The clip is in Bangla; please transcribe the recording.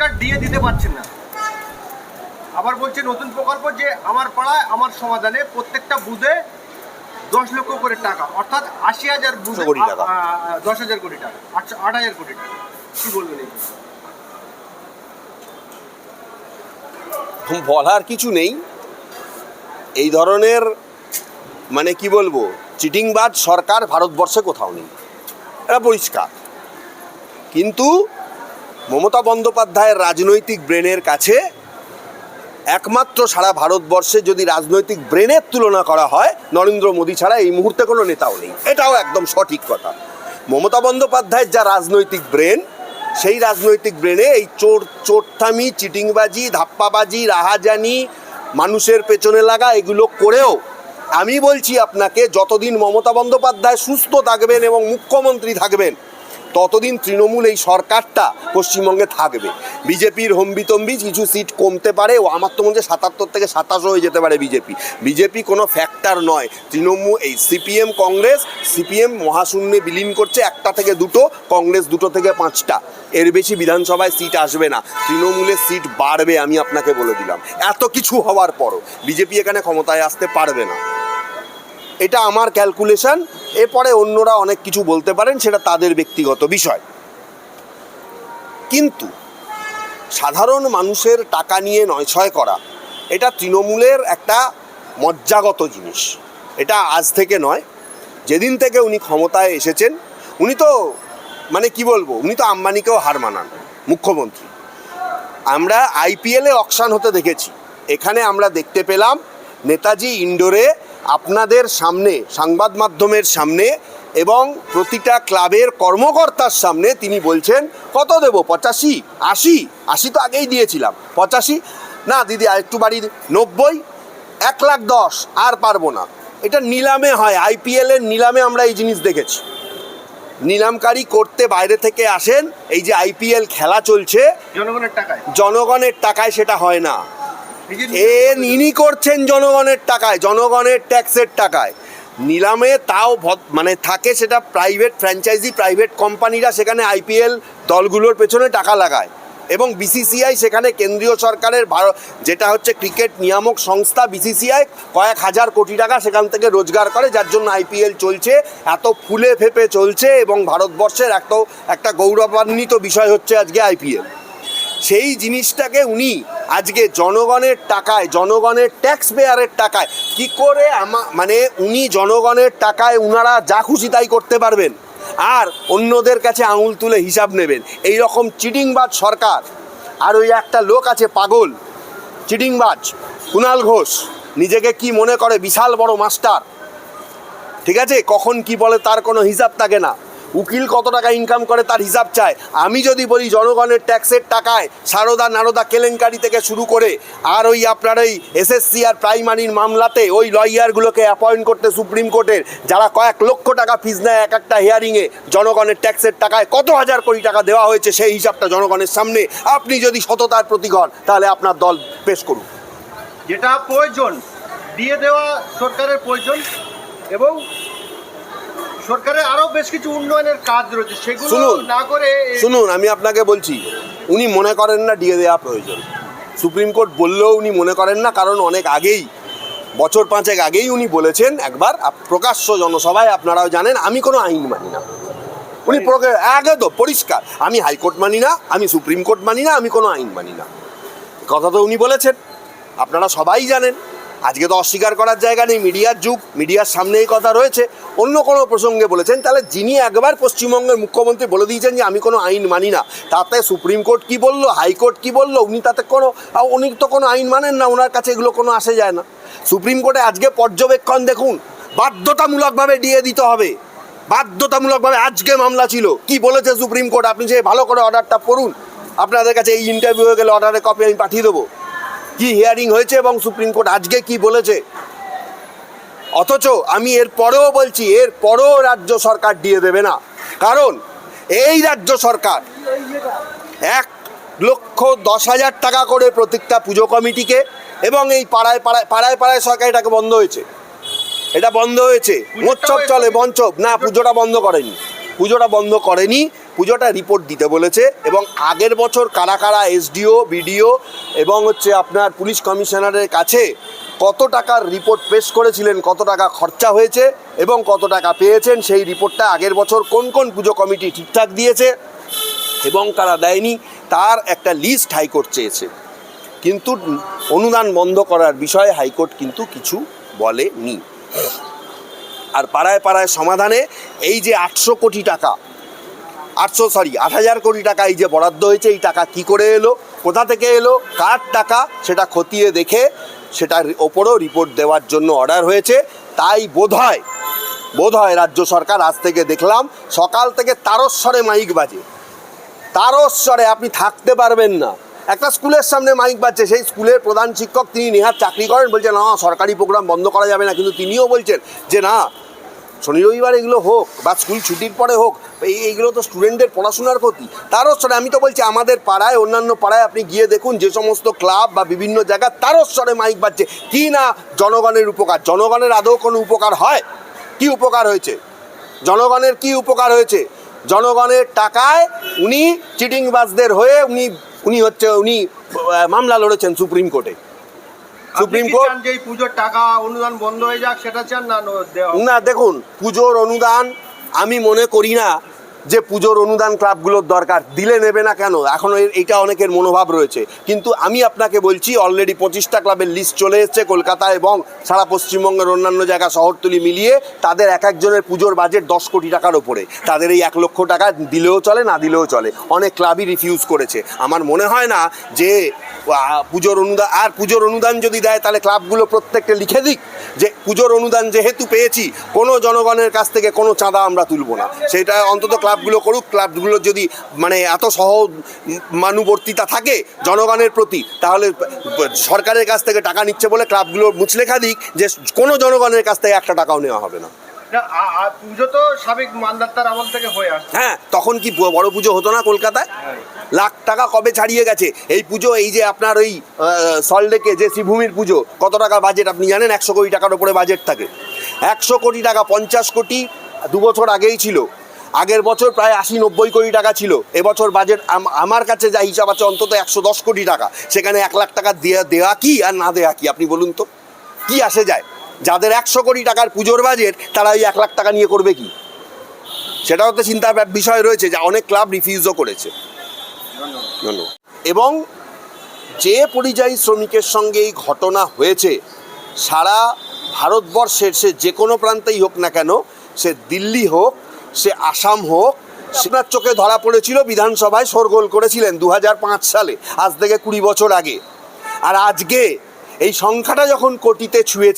সরকার দিয়ে দিতে পারছেন না। আবার বলছে নতুন প্রকল্প যে আমার পাড়ায় আমার সমাধানে প্রত্যেকটা বুধে দশ লক্ষ করে টাকা অর্থাৎ আশি হাজার বুধে দশ হাজার কোটি টাকা আটশো আট হাজার কোটি টাকা। কি বলবেন এই বলার কিছু নেই। এই ধরনের মানে কি বলব চিটিংবাজ সরকার ভারতবর্ষে কোথাও নেই। এটা পরিষ্কার। কিন্তু মমতা বন্দ্যোপাধ্যায়ের রাজনৈতিক ব্রেনের কাছে একমাত্র সারা ভারতবর্ষে যদি রাজনৈতিক ব্রেনের তুলনা করা হয়, নরেন্দ্র মোদী ছাড়া এই মুহূর্তে কোনো নেতাও নেই। এটাও একদম সঠিক কথা। মমতা বন্দ্যোপাধ্যায়ের যা রাজনৈতিক ব্রেন, সেই রাজনৈতিক ব্রেনে এই চোর চোরঠামি চিটিংবাজি, ধাপ্পাবাজি, রাহাজানি, মানুষের পেছনে লাগা, এগুলো করেও আমি বলছি আপনাকে, যতদিন মমতা বন্দ্যোপাধ্যায় সুস্থ থাকবেন এবং মুখ্যমন্ত্রী থাকবেন ততদিন তৃণমূল এই সরকারটা পশ্চিমবঙ্গে থাকবে। বিজেপির হম্বিতম্বি কিছু সিট কমতে পারে ও আমার তো মনে সাতাত্তর থেকে সাতাশ হয়ে যেতে পারে বিজেপি। বিজেপি কোনো ফ্যাক্টর নয়। তৃণমূল এই সিপিএম কংগ্রেস, সিপিএম মহাশূন্যে বিলীন করছে একটা থেকে দুটো, কংগ্রেস দুটো থেকে পাঁচটা। এর বেশি বিধানসভায় সিট আসবে না। তৃণমূলের সিট বাড়বে আমি আপনাকে বলে দিলাম। এত কিছু হওয়ার পরও বিজেপি এখানে ক্ষমতায় আসতে পারবে না। এটা আমার ক্যালকুলেশন এরপরে অন্যরা অনেক কিছু বলতে পারেন, সেটা তাদের ব্যক্তিগত বিষয়। কিন্তু সাধারণ মানুষের টাকা নিয়ে নয়ছয় করা, এটা তৃণমূলের একটা মজ্জাগত জিনিস। এটা আজ থেকে নয়। যেদিন থেকে উনি ক্ষমতায় এসেছেন, উনি তো মানে কি বলব, উনি তো আম্বানিকেও হার মানান, মুখ্যমন্ত্রী। আমরা আইপিএলে অকশান হতে দেখেছি। এখানে আমরা দেখতে পেলাম, নেতাজি ইন্ডোরে আপনাদের সামনে সংবাদ মাধ্যমের সামনে এবং প্রতিটা ক্লাবের কর্মকর্তার সামনে তিনি বলছেন কত দেব? পঁচাশি? আশি? আশি তো আগেই দিয়েছিলাম। পঁচাশি? না দিদি আর একটু বাড়ি নব্বই? এক লাখ দশ। আর পারব না। এটা নিলামে হয়। আইপিএলের নিলামে আমরা এই জিনিস দেখেছি। নিলামকারী করতে বাইরে থেকে আসেন এই যে আইপিএল খেলা চলছে জনগণের টাকায়। জনগণের টাকায় সেটা হয় না। এ ইনি করছেন জনগণের টাকায়, জনগণের ট্যাক্সের টাকায়। নিলামে তাও মানে থাকে সেটা প্রাইভেট ফ্র্যাঞ্চাইজি প্রাইভেট কোম্পানিরা সেখানে আইপিএল দলগুলোর পেছনে টাকা লাগায়। এবং বিসিসিআই সেখানে কেন্দ্রীয় সরকারের ভারত যেটা হচ্ছে ক্রিকেট নিয়ামক সংস্থা বিসিসিআই কয়েক হাজার কোটি টাকা সেখান থেকে রোজগার করে, যার জন্য আইপিএল চলছে, এত ফুলে ফেপে চলছে এবং ভারতবর্ষের এত একটা গৌরবান্বিত বিষয় হচ্ছে আজকে আইপিএল সেই জিনিসটাকে উনি আজকে জনগণের টাকায়, জনগণের ট্যাক্স পেয়ারের টাকায় কি করে আমা মানে উনি জনগণের টাকায় উনারা যা খুশি তাই করতে পারবেন। আর অন্যদের কাছে আঙুল তুলে হিসাব নেবেন। এই রকম চিটিংবাজ সরকার, আর ওই একটা লোক আছে পাগল, চিটিংবাজ কুণাল ঘোষ, নিজেকে কি মনে করে? বিশাল বড় মাস্টার। ঠিক আছে? কখন কি বলে তার কোনো হিসাব থাকে না। উকিল কত টাকা ইনকাম করে তার হিসাব চায়। আমি যদি বলি জনগণের ট্যাক্সের টাকায় সারদা নারদা কেলেঙ্কারি থেকে শুরু করে আর ওই আপনার ওই এসএসসি আর প্রাইমারির মামলাতে ওই লয়ারগুলোকে অ্যাপয়েন্ট করতে সুপ্রিম কোর্টের, যারা কয়েক লক্ষ টাকা ফিজ নেয় এক একটা হিয়ারিংয়ে জনগণের ট্যাক্সের টাকায় কত হাজার কোটি টাকা দেওয়া হয়েছে সেই হিসাবটা জনগণের সামনে। আপনি যদি সততার প্রতীক হন, তাহলে আপনার দল পেশ করুন। যেটা প্রয়োজন, দিয়ে দেওয়া সরকারের প্রয়োজন এবং সরকারের আরও বেশ কিছু উন্নয়নের কাজ রয়েছে সেগুলো না করে শুনুন আমি আপনাকে বলছি উনি মনে করেন না দিয়ে দেওয়া প্রয়োজন। সুপ্রিম কোর্ট বললেও উনি মনে করেন না কারণ অনেক আগেই বছর পাঁচেক আগেই উনি বলেছেন একবার প্রকাশ্য জনসভায় আপনারাও জানেন আমি কোনো আইন মানি না। উনি আগে তো পরিষ্কার আমি হাইকোর্ট মানি না আমি সুপ্রিম কোর্ট মানি না আমি কোনো আইন মানি না। কথা তো উনি বলেছেন আপনারা সবাই জানেন। আজকে তো অস্বীকার করার জায়গা নেই, মিডিয়ার যুগ, মিডিয়ার সামনে এই কথা রয়েছে। অন্য কোনো প্রসঙ্গে বলেছেন, তাহলে যিনি একবার পশ্চিমবঙ্গের মুখ্যমন্ত্রী বলে দিয়েছেন যে, আমি কোনো আইন মানি না। তাতে সুপ্রিম কোর্ট কি বলল হাইকোর্ট কি বলল, উনি তাতে কোনো উনি তো কোনো আইন মানেন না, ওনার কাছে এগুলো কোনো আসে যায় না। সুপ্রিম কোর্টে আজকে পর্যবেক্ষণ দেখুন, বাধ্যতামূলকভাবে দিয়ে দিতে হবে। বাধ্যতামূলকভাবে আজকে মামলা ছিল। কি বলেছে সুপ্রিম কোর্ট? আপনি যে ভালো করে অর্ডারটা পড়ুন, আপনাদের কাছে এই ইন্টারভিউ হয়ে গেলে অর্ডারের কপি আমি পাঠিয়ে দেবো। কি হিয়ারিং হয়েছে এবং সুপ্রিম কোর্ট আজকে কি বলেছে? অথচ আমি এর পরেও বলছি এর পরেও রাজ্য সরকার দিয়ে দেবে না। কারণ এই রাজ্য সরকার এক লক্ষ দশ হাজার টাকা করে প্রত্যেকটা পুজো কমিটিকে এবং এই পাড়ায় পাড়ায় পাড়ায় পাড়ায় সরকার এটাকে বন্ধ হয়েছে। এটা বন্ধ হয়েছে। মোচ্ছব চলে বঞ্চব। না পুজোটা বন্ধ করেনি। পুজোটা বন্ধ করেনি। পুজোটা রিপোর্ট দিতে বলেছে এবং আগের বছর কারা কারা এসডিও বিডিও এবং হচ্ছে আপনার পুলিশ কমিশনারের কাছে কত টাকার রিপোর্ট পেশ করেছিলেন, কত টাকা খরচা হয়েছে এবং কত টাকা পেয়েছেন, সেই রিপোর্টটা আগের বছর কোন কোন পুজো কমিটি ঠিকঠাক দিয়েছে এবং কারা দেয়নি, তার একটা লিস্ট হাইকোর্ট চেয়েছে। কিন্তু অনুদান বন্ধ করার বিষয়ে হাইকোর্ট কিন্তু কিছু বলেনি। আর পাড়ায় পাড়ায় সমাধানে এই যে আটশো কোটি টাকা আটশো সরি আট হাজার কোটি টাকা এই যে বরাদ্দ হয়েছে, এই টাকা কি করে এলো? কোথা থেকে এলো? কার টাকা? সেটা খতিয়ে দেখে সেটার ওপরও রিপোর্ট দেওয়ার জন্য অর্ডার হয়েছে। তাই বোধ হয় বোধ হয় রাজ্য সরকার আজ থেকে দেখলাম, সকাল থেকে তারস্বরে মাইক বাজে। তারস্বরে আপনি থাকতে পারবেন না। একটা স্কুলের সামনে মাইক বাজছে, সেই স্কুলের প্রধান শিক্ষক তিনি নেহাত চাকরি করেন বলছেন না, সরকারি প্রোগ্রাম বন্ধ করা যাবে না। কিন্তু তিনিও বলছেন যে, না শনি রবিবার এগুলো হোক বা স্কুল ছুটির পরে হোক, এই এইগুলো তো স্টুডেন্টদের পড়াশোনার ক্ষতি। তারও তারস্বরে আমি তো বলছি, আমাদের পাড়ায়, অন্যান্য পাড়ায় আপনি গিয়ে দেখুন যে সমস্ত ক্লাব বা বিভিন্ন জায়গায় তারস্বরে মাইক বাজছে। কি না জনগণের উপকার? জনগণের আদৌ কোনো উপকার হয়? কি উপকার হয়েছে? জনগণের কি উপকার হয়েছে? জনগণের টাকায় উনি চিটিংবাজদের হয়ে উনি উনি হচ্ছে, উনি মামলা লড়েছেন সুপ্রিম কোর্টে। সুপ্রিম কোর্ট যে পুজোর টাকা অনুদান বন্ধ হয়ে যাক সেটা চান না ন- দেওয়া না দেখুন পুজোর অনুদান আমি মনে করি না যে পুজোর অনুদান ক্লাবগুলোর দরকার, দিলে নেবে না কেন? এখন এইটা অনেকের মনোভাব রয়েছে। কিন্তু আমি আপনাকে বলছি অলরেডি পঁচিশটা ক্লাবের লিস্ট চলে এসছে কলকাতা এবং সারা পশ্চিমবঙ্গের অন্যান্য জায়গা শহরতলি মিলিয়ে তাদের এক একজনের পুজোর বাজেট দশ কোটি টাকার ওপরে তাদের এই এক লক্ষ টাকা দিলেও চলে, না দিলেও চলে। অনেক ক্লাবই রিফিউজ করেছে। আমার মনে হয় না যে পুজোর অনুদান আর পুজোর অনুদান যদি দেয়, তাহলে ক্লাবগুলো প্রত্যেককে লিখে দিক যে, পুজোর অনুদান যেহেতু পেয়েছি, কোনো জনগণের কাছ থেকে কোনো চাঁদা আমরা তুলব না। সেটা অন্তত ক্লাবগুলো করুক ক্লাবগুলো যদি মানে এত সহ মানুবর্তিতা থাকে জনগণের প্রতি তাহলে সরকারের কাছ থেকে টাকা নিচ্ছে বলে ক্লাবগুলো মুচলেখা দিক যে কোনো জনগণের কাছ থেকে একটা টাকাও নেওয়া হবে না। না, আ- আ- পুজো তো সাবেক মান্দাত্তার আমল থেকে হয়ে আসছে। হ্যাঁ তখন কি বড় পুজো হতো না কলকাতায়? লাখ টাকা কবে ছাড়িয়ে গেছে? এই পুজো এই যে আপনার ওই সল্টলেকে যে শ্রীভূমির পুজো কত টাকা বাজেট আপনি জানেন? একশো কোটি টাকার উপরে বাজেট থাকে। একশো কোটি টাকা পঞ্চাশ কোটি দু বছর আগেই ছিল। আগের বছর প্রায় আশি নব্বই কোটি টাকা ছিল। এবছর বাজেট আমার কাছে যা হিসাব আছে, অন্তত একশো দশ কোটি টাকা। সেখানে এক লাখ টাকা দেয়া দেওয়া কি আর না দেওয়া কি? আপনি বলুন তো। কি আসে যায়? যাদের একশো কোটি টাকার পুজোর বাজেট তারা ওই এক লাখ টাকা নিয়ে করবে কি? সেটাও তো চিন্তার বিষয় রয়েছে যা অনেক ক্লাব রিফিউজও করেছে। এবং যে পরিযায়ী শ্রমিকের সঙ্গে এই ঘটনা হয়েছে, সারা ভারতবর্ষের, সে যে কোনো প্রান্তেই হোক না কেন, সে দিল্লি হোক সে আসাম হোক, সেনার চোখে ধরা পড়েছিল, বিধানসভায় সরগোল করেছিলেন দু হাজার পাঁচ সালে, আজ থেকে কুড়ি বছর আগে। আর আজকে এই সংখ্যাটা যখন কোটিতে ছুঁয়েছে